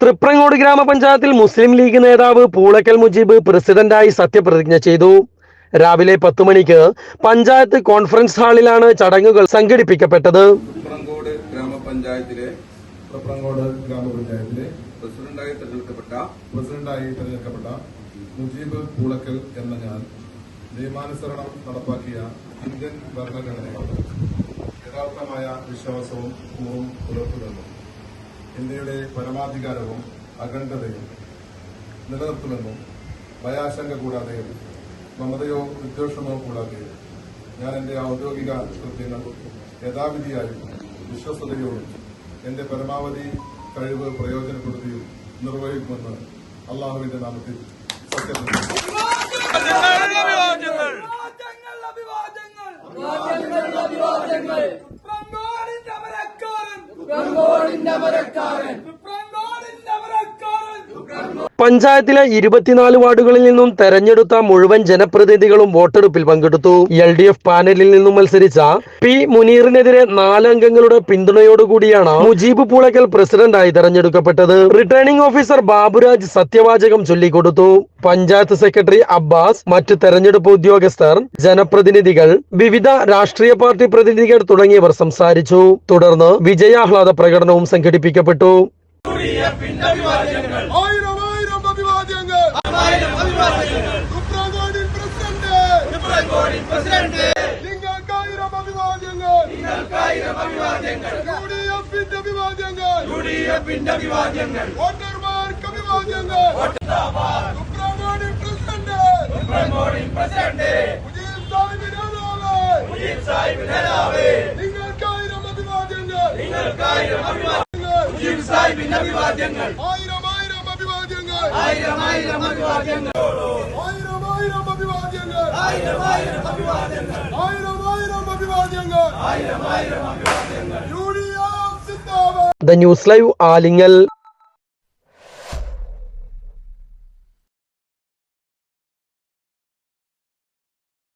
തൃപ്രങ്ങോട് ഗ്രാമപഞ്ചായത്തിൽ മുസ്ലിം ലീഗ് നേതാവ് പൂളക്കൽ മുജീബ് പ്രസിഡന്റായി സത്യപ്രതിജ്ഞ ചെയ്തു. രാവിലെ പത്തു മണിക്ക് പഞ്ചായത്ത് കോൺഫറൻസ് ഹാളിലാണ് ചടങ്ങുകൾ സംഘടിപ്പിക്കപ്പെട്ടത്. പുറങ്കോട് ഗ്രാമപഞ്ചായത്തിലെ പ്രപ്രങ്ങോട് ഗ്രാമപഞ്ചായത്തിലെ പ്രസിഡന്റായി തെരഞ്ഞെടുക്കപ്പെട്ട പ്രസിഡന്റായി തെരഞ്ഞെടുക്കപ്പെട്ട മുജീബ് പൂളക്കൽ എന്ന ഞാൻ നിയമാനുസരണം നടപ്പാക്കിയ ഇന്ത്യൻ ഭരണഘടനയോട് യഥാർത്ഥമായ വിശ്വാസവും പൂർവം പുലർത്തുമെന്നും ഇന്ത്യയുടെ പരമാധികാരവും അഖണ്ഡതയും നിലനിർത്തുമെന്നും ഭയാശങ്ക കൂടാതെയും മമതയോ വിദ്വേഷമോ കൂടാതെ ഞാൻ എന്റെ ഔദ്യോഗിക കൃത്യങ്ങൾ യഥാവിധിയായും വിശ്വസ്തയോടും എന്റെ പരമാവധി കഴിവ് പ്രയോജനപ്പെടുത്തിയും നിർവഹിക്കുമെന്ന് അള്ളാഹുവിന്റെ നാമത്തിൽ സത്യപ്രതിജ്ഞ അഭിവാദ്യങ്ങൾ അഭിവാദ്യങ്ങൾ. പ്രങ്കോടിന്റെ അമരക്കാരൻ. പ്രങ്കോടിന്റെ അമരക്കാരൻ. പഞ്ചായത്തിലെ ഇരുപത്തിനാല് വാർഡുകളിൽ നിന്നും തെരഞ്ഞെടുത്ത മുഴുവൻ ജനപ്രതിനിധികളും വോട്ടെടുപ്പിൽ പങ്കെടുത്തു. എൽ ഡി എഫ് പാനലിൽ നിന്നും മത്സരിച്ച പി മുനീറിനെതിരെ നാലംഗങ്ങളുടെ പിന്തുണയോടുകൂടിയാണ് മുജീബ് പൂളക്കൽ പ്രസിഡന്റായി തെരഞ്ഞെടുക്കപ്പെട്ടത്. റിട്ടേണിംഗ് ഓഫീസർ ബാബുരാജ് സത്യവാചകം ചൊല്ലിക്കൊടുത്തു. പഞ്ചായത്ത് സെക്രട്ടറി അബ്ബാസ് മറ്റ് തെരഞ്ഞെടുപ്പ് ഉദ്യോഗസ്ഥർ ജനപ്രതിനിധികൾ വിവിധ രാഷ്ട്രീയ പാർട്ടി പ്രതിനിധികൾ തുടങ്ങിയവർ സംസാരിച്ചു. തുടർന്ന് വിജയാഹ്ലാദ പ്രകടനവും സംഘടിപ്പിക്കപ്പെട്ടു. ആയിരം ആയിരം അഭിവാദ്യങ്ങൾ സുപ്രധാനിൽ പ്രസിഡന്റ്. നിങ്ങൾക്കായിരം അഭിവാദ്യങ്ങൾ. യു ഡി എഫിന്റെ അഭിവാദ്യങ്ങൾ. വോട്ടർമാർക്ക് അഭിവാദ്യങ്ങൾ. സുപ്രധാനിൽ പ്രസിഡന്റ്. മുജീബ് സാഹിബ് നേതാവ്. നിങ്ങൾക്കായിരം അഭിവാദ്യങ്ങൾ. ആയിരം ആയിരം അഭിവാദ്യങ്ങൾ ആയിരം ആയിരം അഭിവാദ്യങ്ങൾ ആയിരം ആയിരം അഭിവാദ്യങ്ങൾ ആയിരം ആയിരം അഭിവാദ്യങ്ങൾ ആയിരം ആയിരം അഭിവാദ്യങ്ങൾ ആയിരം ആയിരം അഭിവാദ്യങ്ങൾ U D F Zindabad. The news live Alingal.